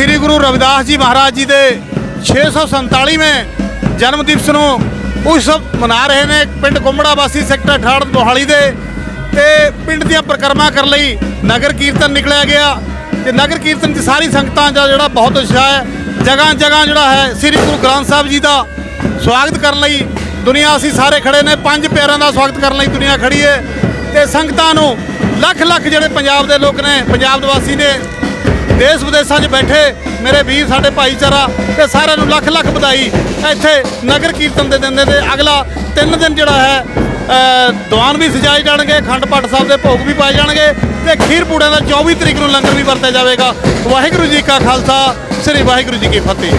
ਸ੍ਰੀ ਗੁਰੂ ਰਵਿਦਾਸ ਜੀ ਮਹਾਰਾਜ ਜੀ ਦੇ 647ਵੇਂ ਜਨਮ ਦਿਵਸ ਨੂੰ ਉਤਸਵ ਮਨਾ ਰਹੇ ਨੇ ਪਿੰਡ ਕੁੰਬੜਾ ਵਾਸੀ ਸੈਕਟਰ 68 ਮੋਹਾਲੀ ਦੇ। ਤੇ ਪਿੰਡ ਦੀਆਂ ਪਰਿਕਰਮਾ ਕਰਨ ਲਈ ਨਗਰ ਕੀਰਤਨ ਨਿਕਲਿਆ ਗਿਆ। ਤੇ ਨਗਰ ਕੀਰਤਨ 'ਚ ਸਾਰੀ ਸੰਗਤਾਂ ਦਾ ਜਿਹੜਾ ਬਹੁਤ ਉਤਸ਼ਾਹ ਹੈ ਜਗ੍ਹਾ ਜਗ੍ਹਾ ਜਿਹੜਾ ਹੈ ਸ੍ਰੀ ਗੁਰੂ ਗ੍ਰੰਥ ਸਾਹਿਬ ਜੀ ਦਾ ਸਵਾਗਤ ਕਰਨ ਲਈ ਦੁਨੀਆ ਅਸੀਂ ਸਾਰੇ ਖੜੇ ਨੇ। ਪੰਜ ਪਿਆਰਿਆਂ ਦਾ ਸਵਾਗਤ ਕਰਨ ਲਈ ਦੁਨੀਆ ਖੜੀ ਹੈ। ਤੇ ਸੰਗਤਾਂ ਨੂੰ ਲੱਖ ਲੱਖ ਜਿਹੜੇ ਪੰਜਾਬ ਦੇ ਲੋਕ ਨੇ, ਪੰਜਾਬ ਦੇ ਵਾਸੀ ਨੇ ਦੇਸ਼ ਵਿਦੇਸ਼ਾਂ 'ਚ ਬੈਠੇ ਮੇਰੇ ਵੀਰ ਸਾਡੇ ਭਾਈਚਾਰਾ ਤੇ ਸਾਰਿਆਂ ਨੂੰ ਲੱਖ ਲੱਖ ਵਧਾਈ। ਇੱਥੇ ਨਗਰ ਕੀਰਤਨ ਦੇ ਦਿਨ ਦੇ ਅਗਲਾ ਤਿੰਨ ਦਿਨ ਜਿਹੜਾ ਹੈ ਅ, ਦੀਵਾਨ ਵੀ ਸਜਾਏ ਜਾਣਗੇ ਅਖੰਡ ਪਾਠ ਸਾਹਿਬ ਦੇ ਭੋਗ ਵੀ ਪਾਏ ਜਾਣਗੇ ਤੇ ਖੀਰ ਪੂੜਿਆਂ ਦਾ 24 ਤਰੀਕ ਨੂੰ ਲੰਗਰ ਵੀ ਵਰਤਿਆ ਜਾਵੇਗਾ। ਵਾਹਿਗੁਰੂ ਜੀ ਕਾ ਖਾਲਸਾ ਸ੍ਰੀ ਵਾਹਿਗੁਰੂ ਜੀ ਕੀ ਫਤਿਹ।